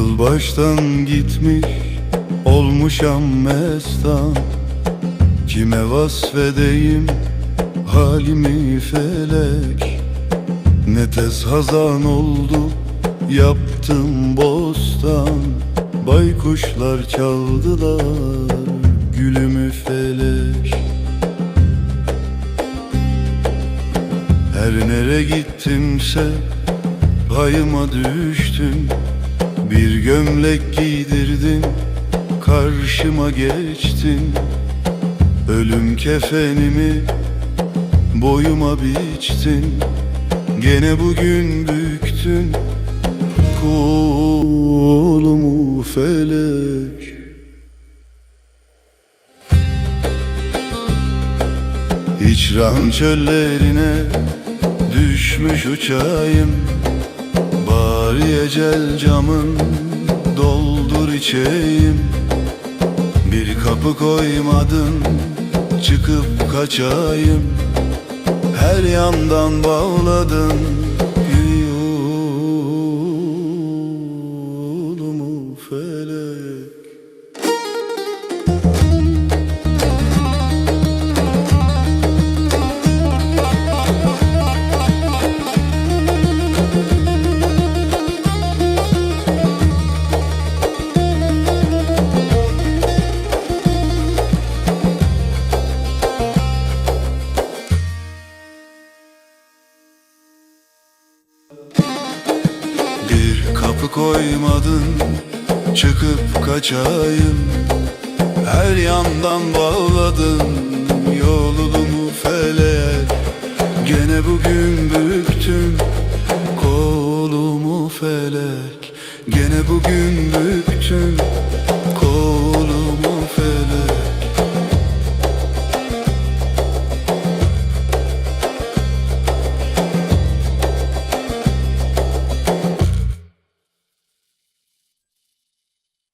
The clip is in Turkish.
Baştan gitmiş olmuşam mestan Kime vasfedeyim halimi felek? Ne tez hazan oldu yaptım bostan. Baykuşlar çaldılar gülümü felek. Her nere gittimse payıma düştün Gömlek giydirdin karşıma geçtin. Ölüm kefenimi boyuma biçtin. Gene bugün büktün kolumu felek. Hicran çöllerine düşmüş uçayım. Bari ecel camın doldur içeyim. Bir kapı koymadın çıkıp kaçayım. Her yandan bağladın kapı koymadın çıkıp kaçayım. Her yandan bağladın yolumu feleğe Gene bugün büktün